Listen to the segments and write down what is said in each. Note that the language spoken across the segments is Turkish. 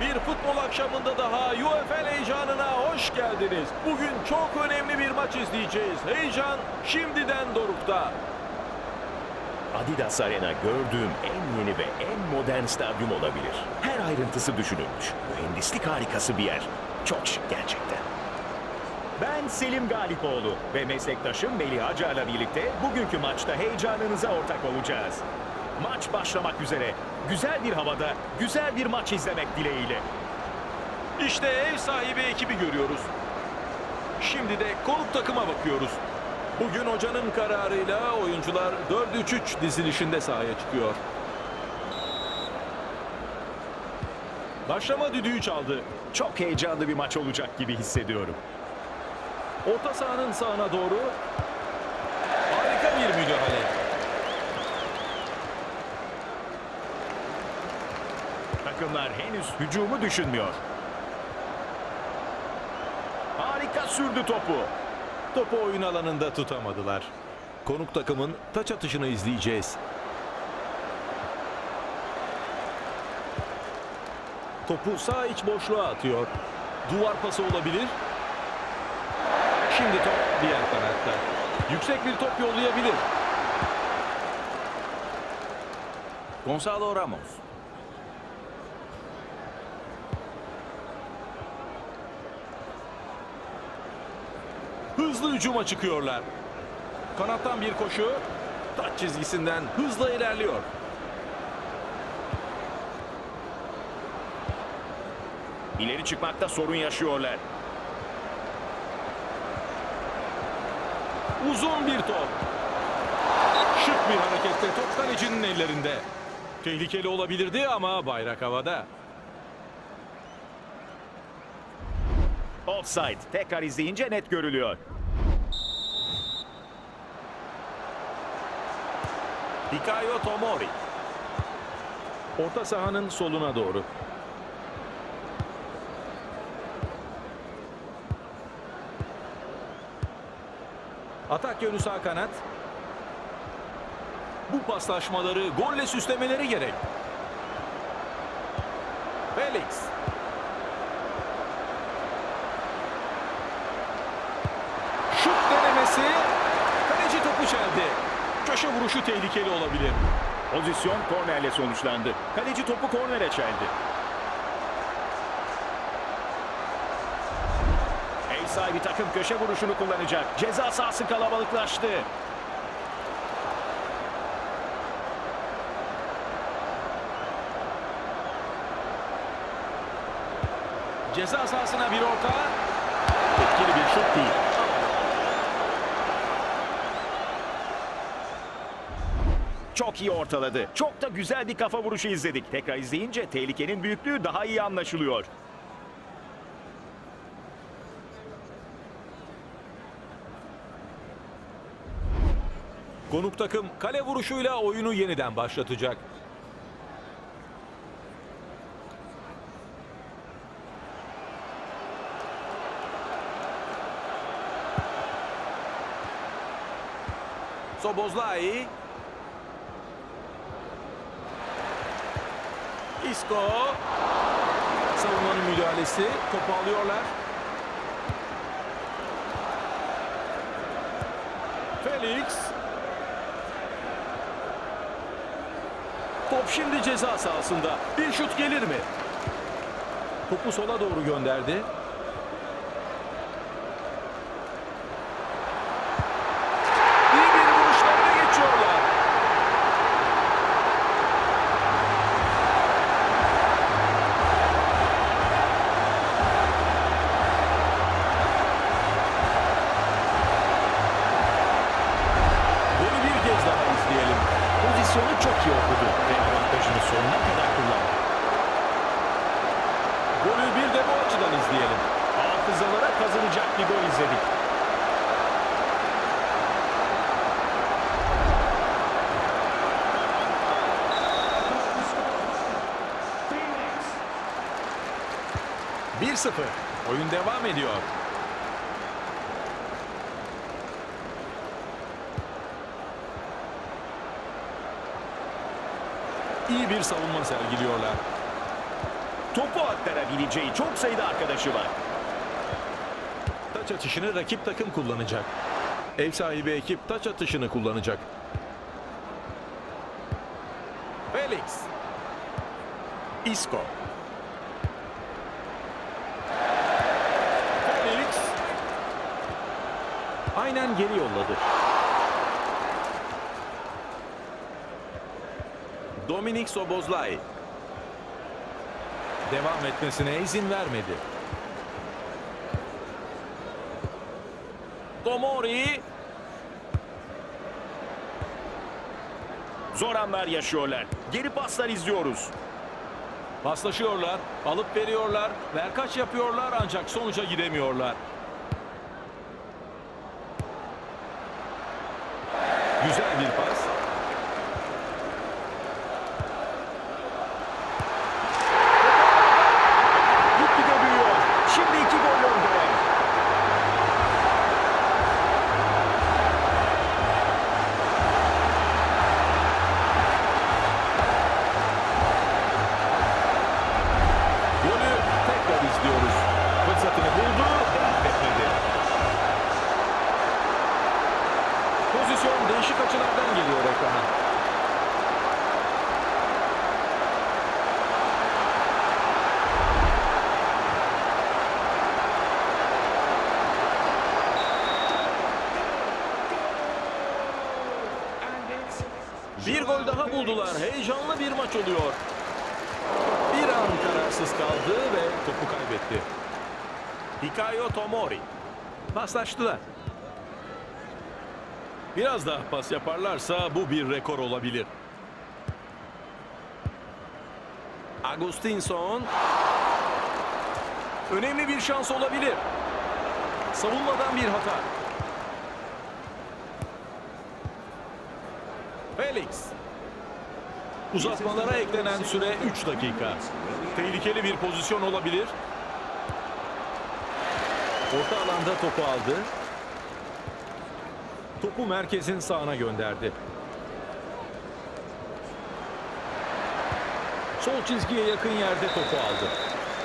Bir futbol akşamında daha UEFL heyecanına hoş geldiniz. Bugün çok önemli bir maç izleyeceğiz. Heyecan şimdiden dorukta. Adidas Arena gördüğüm en yeni ve en modern stadyum olabilir. Her ayrıntısı düşünülmüş. Mühendislik harikası bir yer. Çok şık gerçekten. Ben Selim Galipoğlu ve meslektaşım Melih Acar'la birlikte bugünkü maçta heyecanınıza ortak olacağız. Maç başlamak üzere. Güzel bir havada, güzel bir maç izlemek dileğiyle. İşte ev sahibi ekibi görüyoruz. Şimdi de konuk takıma bakıyoruz. Bugün hocanın kararıyla oyuncular 4-3-3 dizilişinde sahaya çıkıyor. Başlama düdüğü çaldı. Çok heyecanlı bir maç olacak gibi hissediyorum. Orta sahanın sağına doğru harika bir müdahale. Takımlar henüz hücumu düşünmüyor. Harika sürdü topu. Topu oyun alanında tutamadılar. Konuk takımın taç atışını izleyeceğiz. Topu sağ iç boşluğa atıyor. Duvar pası olabilir. Şimdi top diğer kanatta. Yüksek bir top yollayabilir. Gonzalo Ramos. Hızlı hücuma çıkıyorlar. Kanattan bir koşu. Taç çizgisinden hızla ilerliyor. İleri çıkmakta sorun yaşıyorlar. Uzun bir top. Şık bir harekette top kalecinin ellerinde. Tehlikeli olabilirdi ama bayrak havada. Offside. Tekrar izleyince net görülüyor. Hikayo Tomori. Orta sahanın soluna doğru. Atak yönü sağ kanat. Bu paslaşmaları golle süslemeleri gerek. Felix. Şut denemesi. Kaleci topu çeldi. Köşe vuruşu tehlikeli olabilir. Pozisyon kornerle sonuçlandı. Kaleci topu kornere çeldi. Ev sahibi takım köşe vuruşunu kullanacak. Ceza sahası kalabalıklaştı. Ceza sahasına bir orta. Etkili bir şut değil. Çok iyi ortaladı. Çok da güzel bir kafa vuruşu izledik. Tekrar izleyince tehlikenin büyüklüğü daha iyi anlaşılıyor. Konuk takım kale vuruşuyla oyunu yeniden başlatacak. Sobozlai. Isco. Savunmanın müdahalesi. Topu alıyorlar. Felix. Top şimdi ceza sahasında. Bir şut gelir mi? Topu sola doğru gönderdi. Pozisyonu çok iyi okudu ve avantajını sonuna kadar kullandı. Golü bir de bu açıdan izleyelim. Hafızalara kazanacak bir gol izledik. Bir 0 Oyun devam ediyor. İyi bir savunma sergiliyorlar. Topu aktarabileceği çok sayıda arkadaşı var. Taç atışını rakip takım kullanacak. Ev sahibi ekip taç atışını kullanacak. Felix. Isco. Felix. Aynen geri yolladı. Dominik Sobozlay. Devam etmesine izin vermedi. Tomori. Zor anlar yaşıyorlar. Geri paslar izliyoruz. Paslaşıyorlar, alıp veriyorlar, verkaç yapıyorlar ancak sonuca gidemiyorlar. Güzel bir pas. Bir gol daha buldular. Heyecanlı bir maç oluyor. Bir an kararsız kaldı ve topu kaybetti. Hikayo Tomori. Paslaştılar. Biraz daha pas yaparlarsa bu bir rekor olabilir. Agustinson. Önemli bir şans olabilir. Savunmadan bir hata. Felix. Uzatmalara eklenen süre 3 dakika. Tehlikeli bir pozisyon olabilir. Orta alanda topu aldı. Topu merkezin sağına gönderdi. Sol çizgiye yakın yerde topu aldı.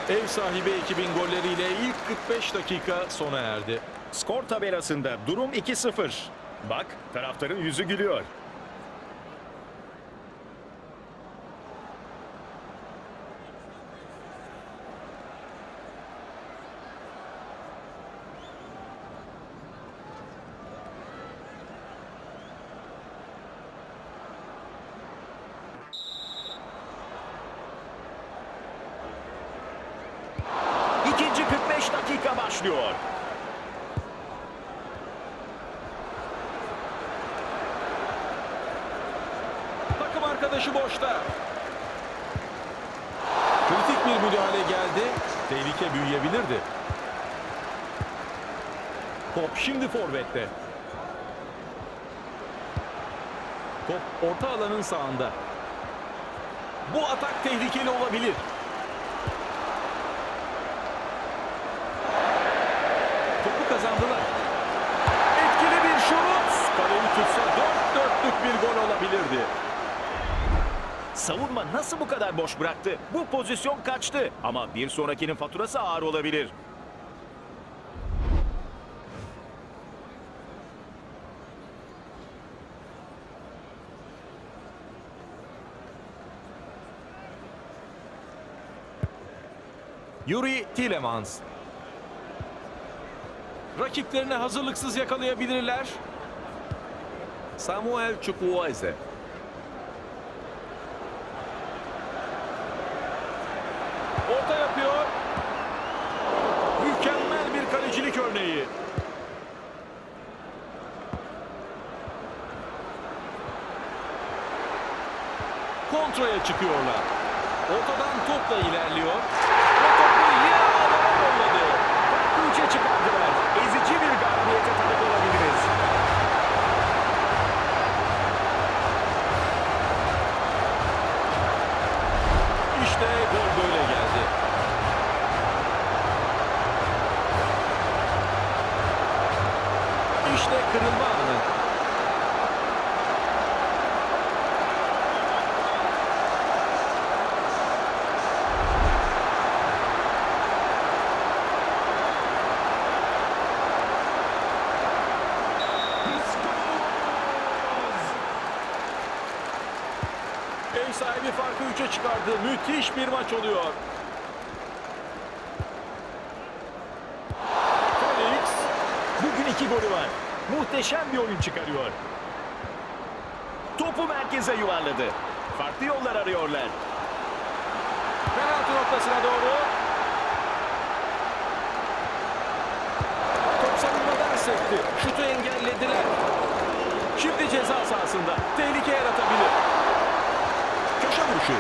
Ev sahibi ekibin golleriyle ilk 45 dakika sona erdi. Skor tabelasında durum 2-0. Bak taraftarın yüzü gülüyor. İkinci 45 dakika başlıyor. Takım arkadaşı boşta. Kritik bir müdahale geldi. Tehlike büyüyebilirdi. Top şimdi forvette. Top orta alanın sağında. Bu atak tehlikeli olabilir. Topu kazandılar. Etkili bir şut. Kaleyi tutsa dört dörtlük bir gol olabilirdi. Savunma nasıl bu kadar boş bıraktı? Bu pozisyon kaçtı. Ama bir sonrakinin faturası ağır olabilir. Yuri Tillemans. Rakiplerini hazırlıksız yakalayabilirler. Samuel Chukwueze. Orta yapıyor. Mükemmel bir kalecilik örneği. Kontraya çıkıyorlar. Ortadan topla ilerliyor. Topu yine ağlara yolladı. Farklı üçe bir galibiyete tanık olabiliriz. İşte gol böyle geldi. kırılma anı. Ev sahibi farkı 3'e çıkardı. Müthiş bir maç oluyor. Felix bugün iki golü var. Muhteşem bir oyun çıkarıyor. Topu merkeze yuvarladı. Farklı yollar arıyorlar. penaltı noktasına doğru. Top savunmadan sekti. Şutu engellediler. Şimdi ceza sahasında. Tehlike yaratabilir. Köşe vuruşu.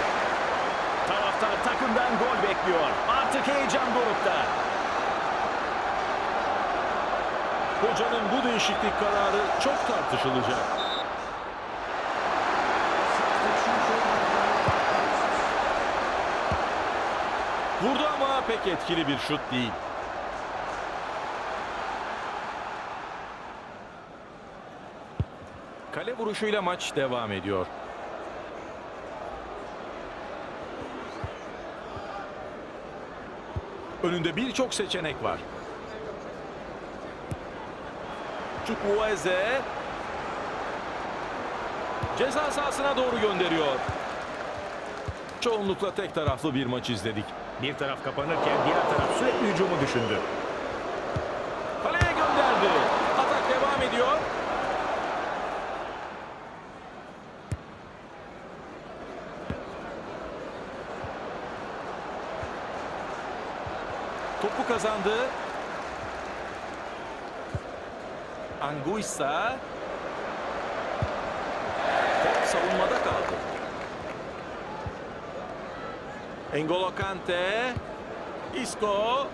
Taraftar takımdan gol bekliyor. Artık heyecan dorukta. Hocanın bu değişiklik kararı çok tartışılacak. Vurdu ama pek etkili bir şut değil. Kale vuruşuyla maç devam ediyor. Önünde birçok seçenek var. Chukwueze ceza sahasına doğru gönderiyor. Çoğunlukla tek taraflı bir maç izledik. Bir taraf kapanırken diğer taraf sürekli hücumu düşündü. Kaleye gönderdi. Atak devam ediyor. Topu kazandı. Anguissa. Top savunmada kaldı. Engolo Kante. Isco.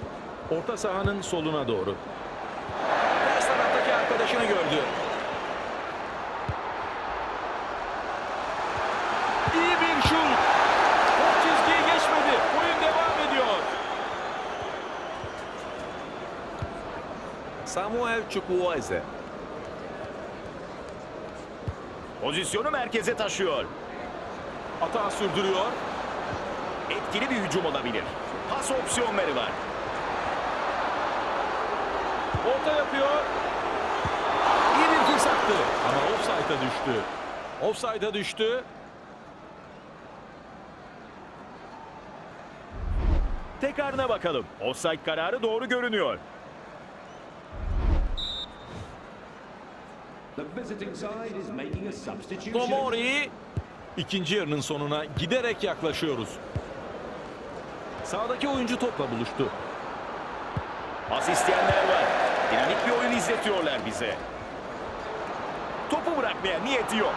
Orta sahanın soluna doğru. Ters taraftaki arkadaşını gördü. İyi bir şut. Top çizgiyi geçmedi. Oyun devam ediyor. Samuel Chukwueze. Pozisyonu merkeze taşıyor. Atağı sürdürüyor. Etkili bir hücum olabilir. Pas opsiyonları var. Orta yapıyor. İyi bir fırsattı. Ama offside'a düştü. Offside'a düştü. Tekrarına bakalım. Offside kararı doğru görünüyor. Tomori ikinci yarının sonuna giderek yaklaşıyoruz. Sağdaki oyuncu topla buluştu. Pas isteyenler var. Dinamik bir oyun izletiyorlar bize. Topu bırakmaya niyeti yok.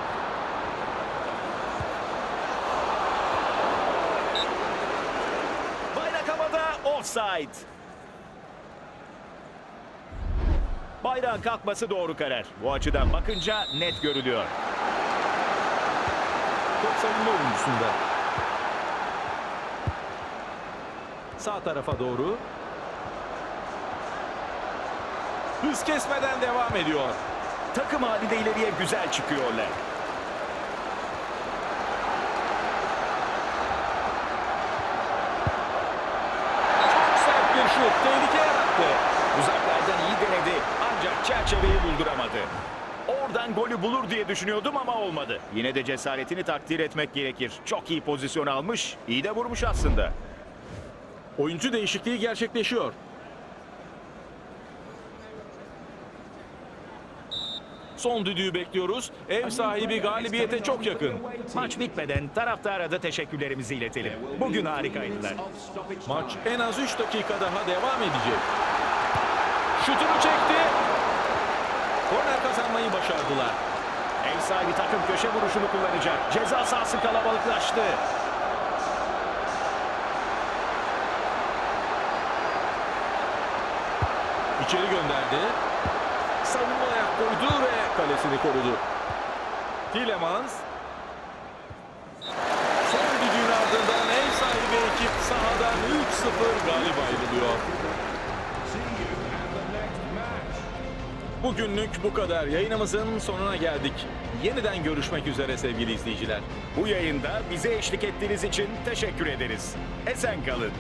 Bayrak havada offside. Bayrağın kalkması doğru karar. Bu açıdan bakınca net görülüyor. Top savunma oyuncusunda. Sağ tarafa doğru. Hız kesmeden devam ediyor. Takım halinde ileriye güzel çıkıyorlar. Çok sert bir şut. Tehlike yarattı. Uzaklardan iyi denedi ancak çerçeveyi bulduramadı. Oradan golü bulur diye düşünüyordum ama olmadı. Yine de cesaretini takdir etmek gerekir. Çok iyi pozisyon almış, iyi de vurmuş aslında. Oyuncu değişikliği gerçekleşiyor. Son düdüğü bekliyoruz. Ev sahibi galibiyete çok yakın. Maç bitmeden taraftara da teşekkürlerimizi iletelim. Bugün harikaydılar. Maç en az 3 dakika daha devam edecek. Şutunu çekti. Korner kazanmayı başardılar. Ev sahibi takım köşe vuruşunu kullanacak. Ceza sahası kalabalıklaştı. İçeri gönderdi. Savunma ayak koydu ve kalesini korudu. Tielemans. Son düdüğün ardından ev sahibi ekip sahadan 3-0 galip ayrılıyor. Bugünlük bu kadar. Yayınımızın sonuna geldik. Yeniden görüşmek üzere sevgili izleyiciler. Bu yayında bize eşlik ettiğiniz için teşekkür ederiz. Esen kalın.